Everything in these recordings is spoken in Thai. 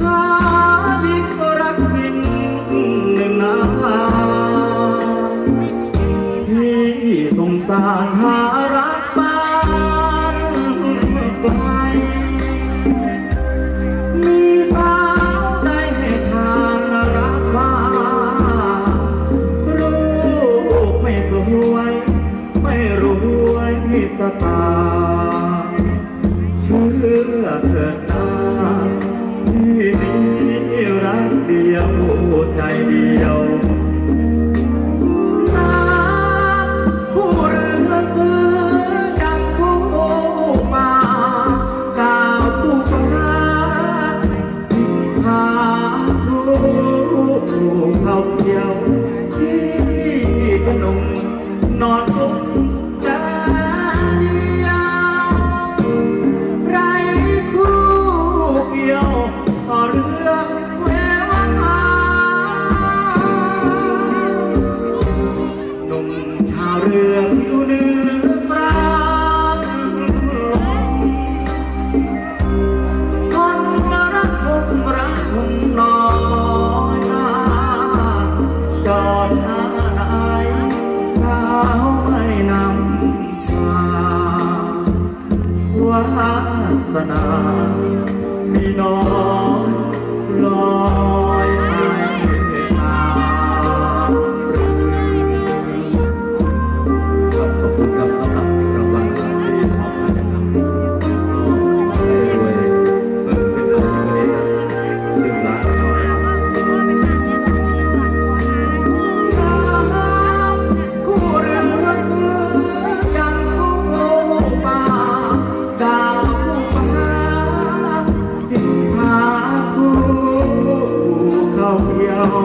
ข้าอีกรักินหนึ่งนาพี่สงสารหารักบ้านไกลมีสาได้ทานรักบ้ารูปไม่สวย ไม่รวยสตา You. เรือผิวเนื้อปรางคนมารักคมรักคมน้อยนาจอดหาไหนสาวไม่นำพาวาสนามีน้อย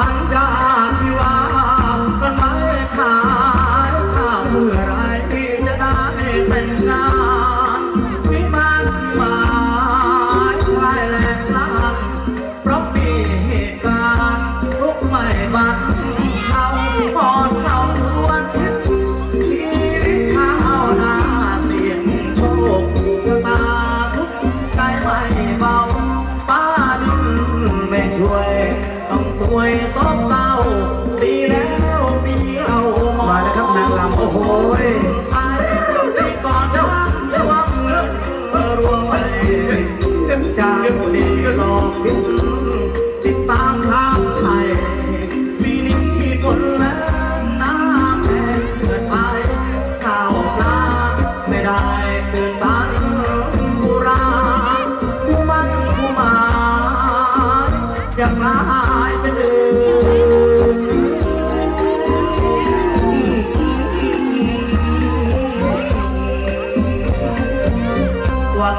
二家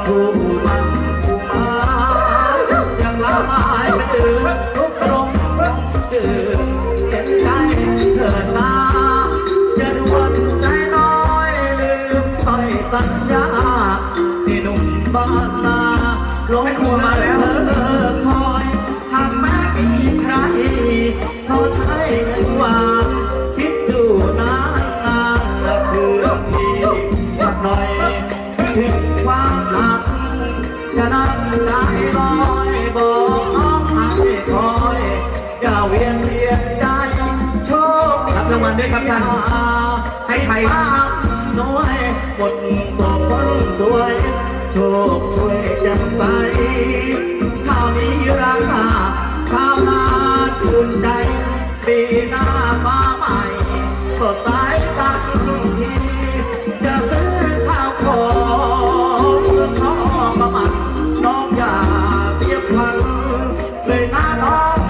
como จะนั่งใจลอยบอกน้องให้คอยอย่าเวียนเวียนใจโชคครับรางวัลด้วยครับท่านให้ใครน้อยหมดสองคนสวย โชคช่วยจังไปข้าวนี้ราคาข้าวนา เ